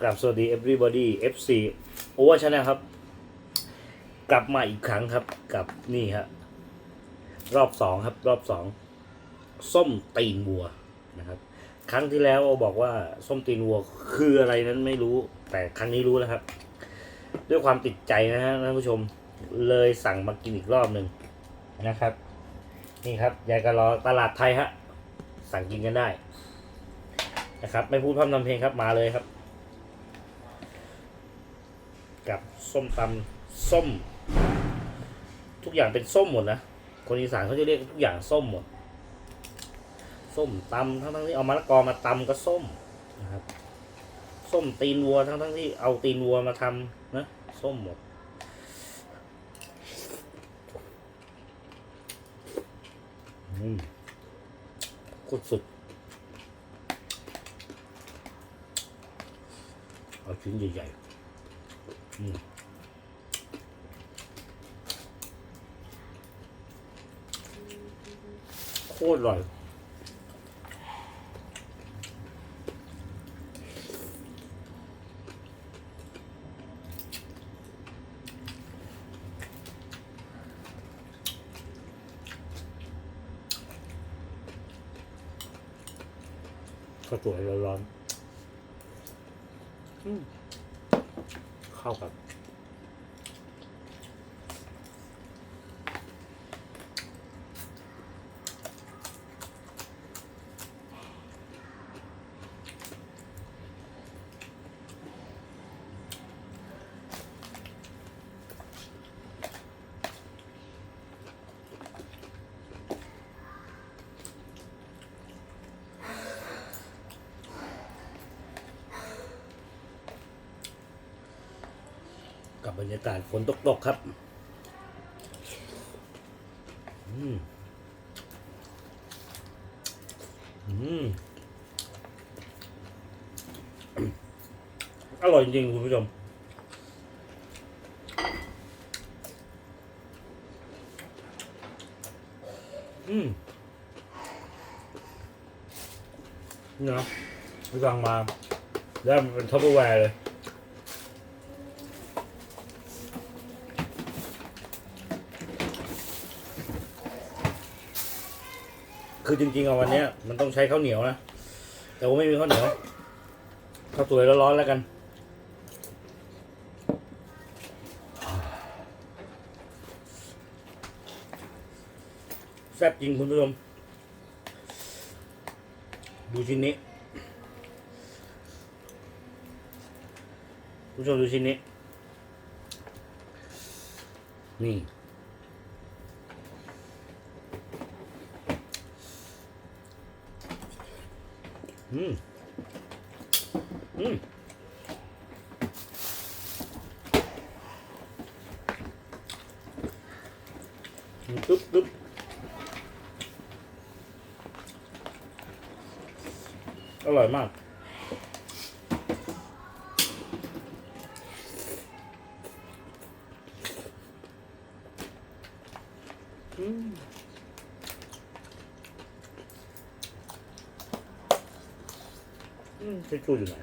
กราบสวัสดี everybody FC Over Channel ครับ กลับมาอีกครั้งครับ กับนี่ฮะรอบสองครับ รอบสองส้มตีนวัวนะครับ ครั้งที่แล้วบอกว่าส้มตีนวัวคืออะไรนั้นไม่รู้ แต่ครั้งนี้รู้แล้วครับ ด้วยความติดใจนะฮะท่านผู้ชมเลยสั่งมากินอีกรอบหนึ่งนะครับ นี่ครับยายกะลอตลาดไทยฮะสั่งกินกันได้นะครับ ไม่พูดพร่ำทำเพลงครับมาเลยครับ กับส้มตำส้ม ทุกอย่างเป็นส้มหมดนะคนอีสานเขาจะเรียกทุกอย่างส้มหมด ส้มตำทั้งทั้งๆที่เอามะละกอมาตำก็ส้มนะครับ ส้มตีนวัวทั้งทั้งๆที่เอาตีนวัวมาทำนะส้มหมดอืมโคตรสุดเอาชิ้นใหญ่ๆ โคตรอร่อยข้าวสวยร้อนๆอืม เข้ากับ กับบรรยากาศฝนตกๆครับ อืม อืม อร่อยจริงคุณผู้ชม อืมนี่นะพี่ฟังมาแล้วมันเป็นท็อปอร์แวร์เลย คือจริงๆอะวันเนี้ยมันต้องใช้ข้าวเหนียวนะ แต่ว่าไม่มีข้าวเหนียวข้าวสวยร้อนๆแล้วกัน แซ่บจริงคุณผู้ชม ดูชิ้นนี้ คุณผู้ชมดูชิ้นนี้ นี่ อืมอืมตึ๊บตึ๊บอร่อยมาก อืมทิชชู่อยู่ไหน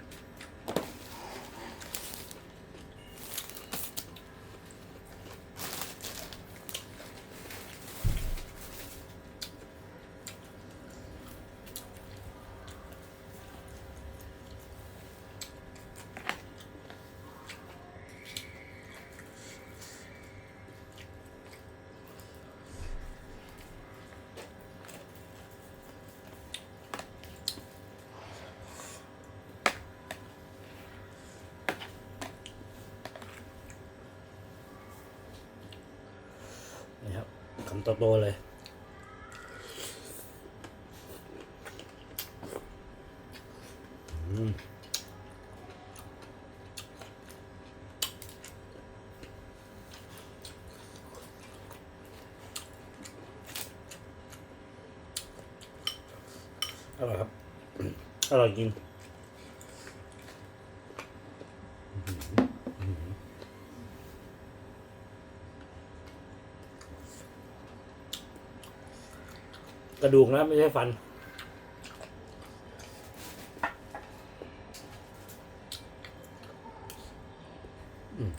นี่ครับคำ โตๆเลยอืมอร่อยครับ อร่อยจริง กระดูกนะไม่ใช่ฟัน อืม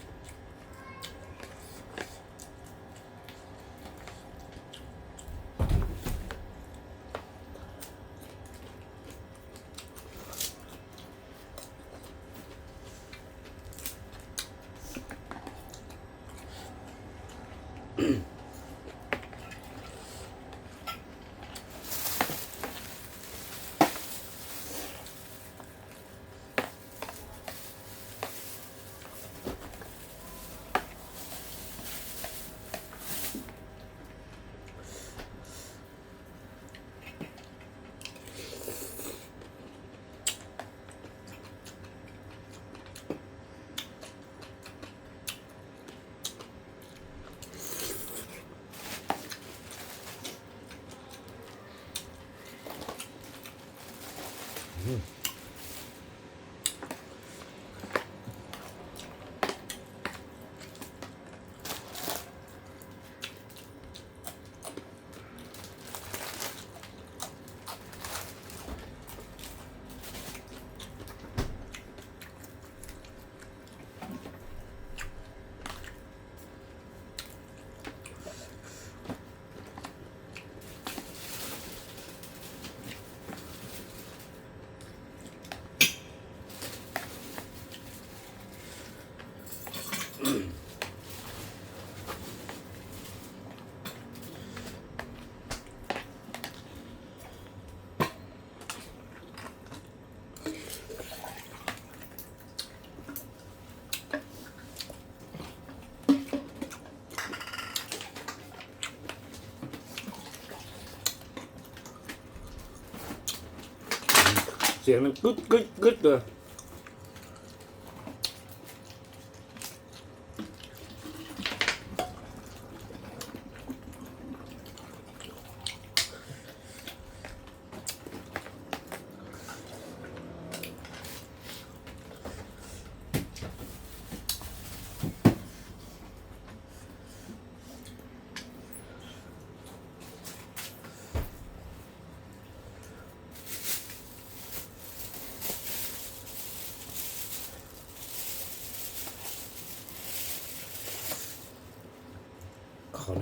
นกึดกึดกึ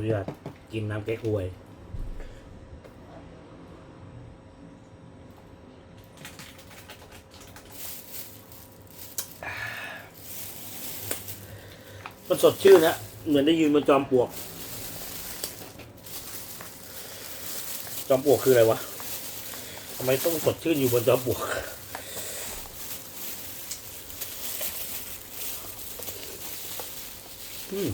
นุญาตกินน้ำแก้ควยมันสดชื่นนะเหมือนได้ยืนบนจอมปลวก จอมปลวกคืออะไรวะทำไมต้องสดชื่นอยู่บนจอมปลวกอืม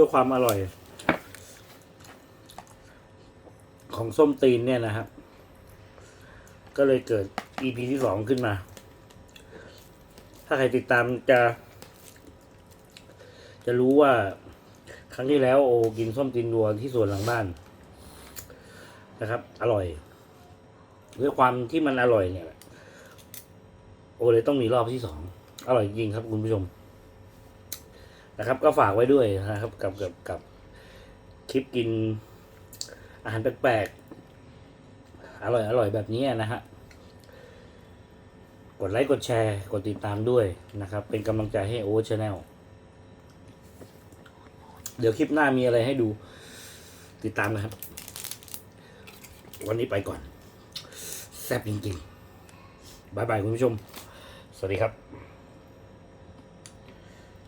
ด้วยความอร่อย ของส้มตีนเนี่ยนะครับ ก็เลยเกิด EP ที่สองขึ้นมา ถ้าใครติดตามจะ จะรู้ว่าครั้งที่แล้วโอกินส้มตีนวัวที่สวนหลังบ้าน นะครับ อร่อยด้วยความที่มันอร่อยเนี่ยโอเลยต้องมีรอบที่สองอร่อยจริงครับคุณผู้ชม นะครับ ก็ฝากไว้ด้วยนะครับกับกับกับคลิปกินอาหารแปลกๆอร่อยอร่อยแบบนี้นะฮะกดไลค์กดแชร์ กดติดตามด้วยนะครับ เป็นกำลังใจให้โอ v ชแนลเดี๋ยวคลิปหน้ามีอะไรให้ดูติดตามนะครับ วันนี้ไปก่อน แซ่บจริงๆบายบายคุณผู้ชม สวัสดีครับ